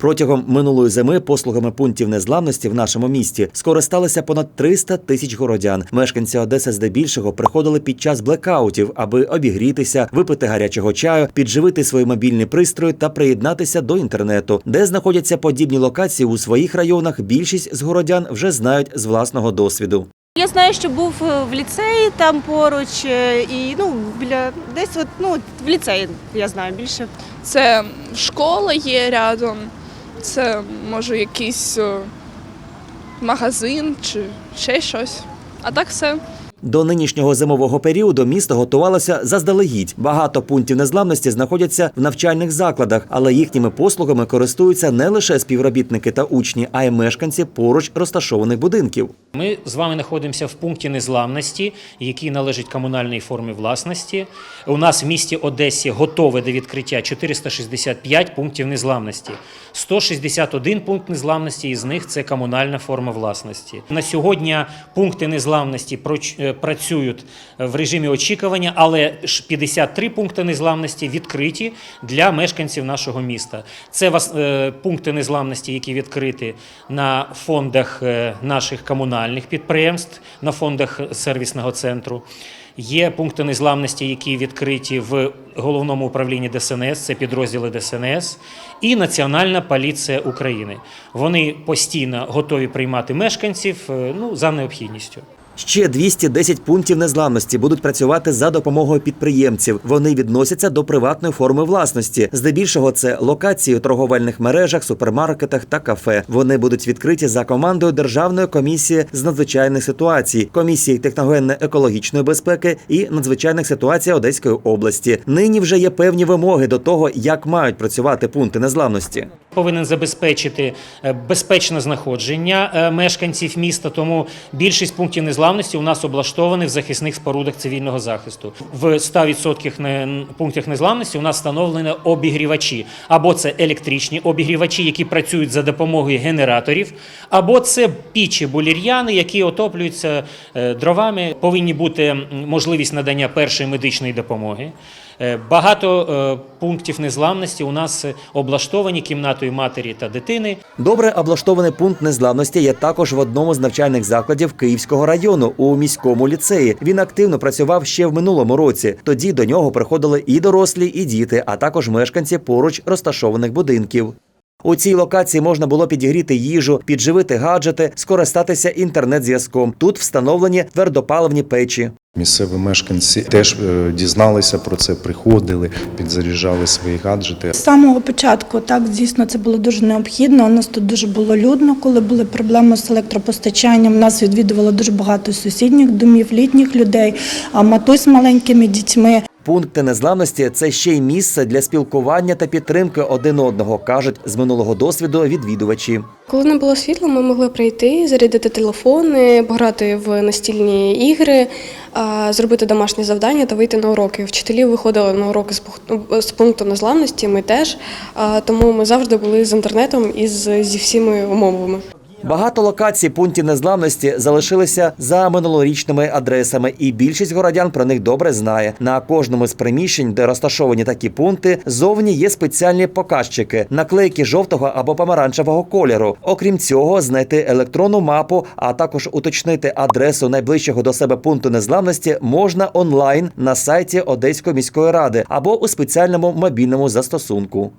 Протягом минулої зими послугами пунктів незламності в нашому місті скористалися понад 300 тисяч городян. Мешканці Одеси здебільшого приходили під час блекаутів, аби обігрітися, випити гарячого чаю, підживити свої мобільні пристрої та приєднатися до інтернету, де знаходяться подібні локації у своїх районах. Більшість з городян вже знають з власного досвіду. Я знаю, що був е, в ліцеї там поруч, е, і ну біля десь от ну в ліцеї я знаю більше. Це школа є рядом, це може якийсь е, магазин чи ще щось. А так все. До нинішнього зимового періоду місто готувалося заздалегідь. Багато пунктів незламності знаходяться в навчальних закладах, але їхніми послугами користуються не лише співробітники та учні, а й мешканці поруч розташованих будинків. Ми з вами знаходимося в пункті незламності, який належить комунальній формі власності. У нас в місті Одесі готове до відкриття 465 пунктів незламності. 161 пункт незламності із них це комунальна форма власності. На сьогодні пункти незламності е, працюють в режимі очікування, але ж 53 пункти незламності відкриті для мешканців нашого міста. Це е, пункти незламності, які відкриті на фондах е, наших комунальних підприємств, на фондах сервісного центру. Є пункти незламності, які відкриті в головному управлінні ДСНС, це підрозділи ДСНС, і Національна поліція України. Вони постійно готові приймати мешканців е, ну, за необхідністю. Ще 210 пунктів незламності будуть працювати за допомогою підприємців. Вони відносяться до приватної форми власності. Здебільшого це локації у торговельних мережах, супермаркетах та кафе. Вони будуть відкриті за командою Державної комісії з надзвичайних ситуацій, комісії техногенно-екологічної безпеки і надзвичайних ситуацій Одеської області. Нині вже є певні вимоги до того, як мають працювати пункти незламності. Повинен забезпечити е, безпечне знаходження е, мешканців міста, тому більшість пунктів незламності у нас облаштовані в захисних спорудах цивільного захисту. В 100% не- пунктах незламності у нас встановлені обігрівачі. Або це електричні обігрівачі, які працюють за допомогою генераторів, або це пічі булір'яни, які отоплюються е, дровами. Повинні бути можливість надання першої медичної допомоги. Е, Багато е, пунктів незламності у нас е, облаштовані кімнатою матері та дитини. Добре облаштований пункт незламності є також в одному з навчальних закладів Київського району у міському ліцеї. Він активно працював ще в минулому році. Тоді до нього приходили і дорослі, і діти, а також мешканці поруч розташованих будинків. У цій локації можна було підігріти їжу, підживити гаджети, скористатися інтернет-зв'язком. Тут встановлені твердопаливні печі. Місцеві мешканці теж е, дізналися про це, приходили, підзаряджали свої гаджети. З самого початку так дійсно це було дуже необхідно. У нас тут дуже було людно, коли були проблеми з електропостачанням. Нас відвідувало дуже багато сусідніх домів, літніх людей, а матусь з маленькими дітьми. Пункти незламності це ще й місце для спілкування та підтримки один одного, кажуть з минулого досвіду відвідувачі. Коли не було світла, ми могли прийти, зарядити телефони, пограти в настільні ігри, зробити домашні завдання та вийти на уроки. Вчителі виходили на уроки з пункту- незламності, ми теж. Тому ми завжди були з інтернетом і зі всіми умовами. Багато локацій пунктів незламності залишилися за минулорічними адресами, і більшість городян про них добре знає. На кожному з приміщень, де розташовані такі пункти, зовні є спеціальні показчики, наклейки жовтого або помаранчевого кольору. Окрім цього, знайти електронну мапу, а також уточнити адресу найближчого до себе пункту незламності можна онлайн на сайті Одеської міської ради або у спеціальному мобільному застосунку.